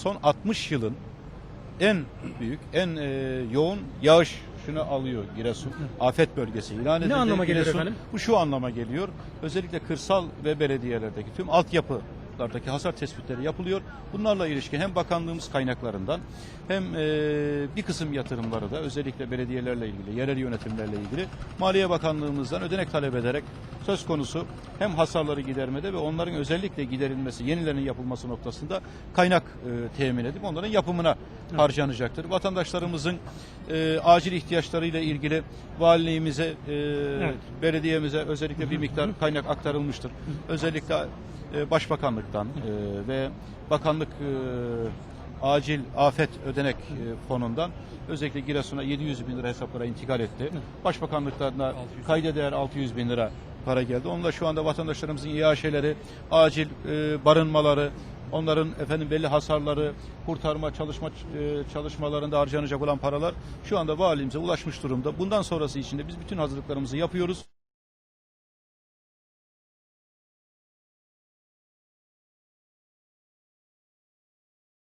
son 60 yılın en büyük, en e, yoğun yağış şunu alıyor Giresun. Afet bölgesi ilan edildi. anlama geliyor Giresun. efendim? Bu şu anlama geliyor. Özellikle kırsal ve belediyelerdeki tüm altyapılardaki hasar tespitleri yapılıyor. Bunlarla ilişkin hem bakanlığımız kaynaklarından hem e, bir kısım yatırımları da özellikle belediyelerle ilgili, yerel yönetimlerle ilgili Maliye Bakanlığımızdan ödenek talep ederek söz konusu hem hasarları gidermede ve onların özellikle giderilmesi, yenilerinin yapılması noktasında kaynak e, temin edip onların yapımına harcanacaktır. Vatandaşlarımızın e, acil ihtiyaçlarıyla ilgili valiliğimize, e, belediyemize özellikle bir miktar kaynak aktarılmıştır. Özellikle e, Başbakanlıktan e, ve Bakanlık e, acil afet ödenek e, fonundan özellikle Giresun'a 700 bin lira hesaplara intikal etti. Başbakanlıktan da kayda değer 600 bin lira para geldi. Onunla şu anda vatandaşlarımızın iaşeleri, acil e, barınmaları, onların efendim belli hasarları, kurtarma çalışma e, çalışmalarında harcanacak olan paralar şu anda valimize ulaşmış durumda. Bundan sonrası için de biz bütün hazırlıklarımızı yapıyoruz.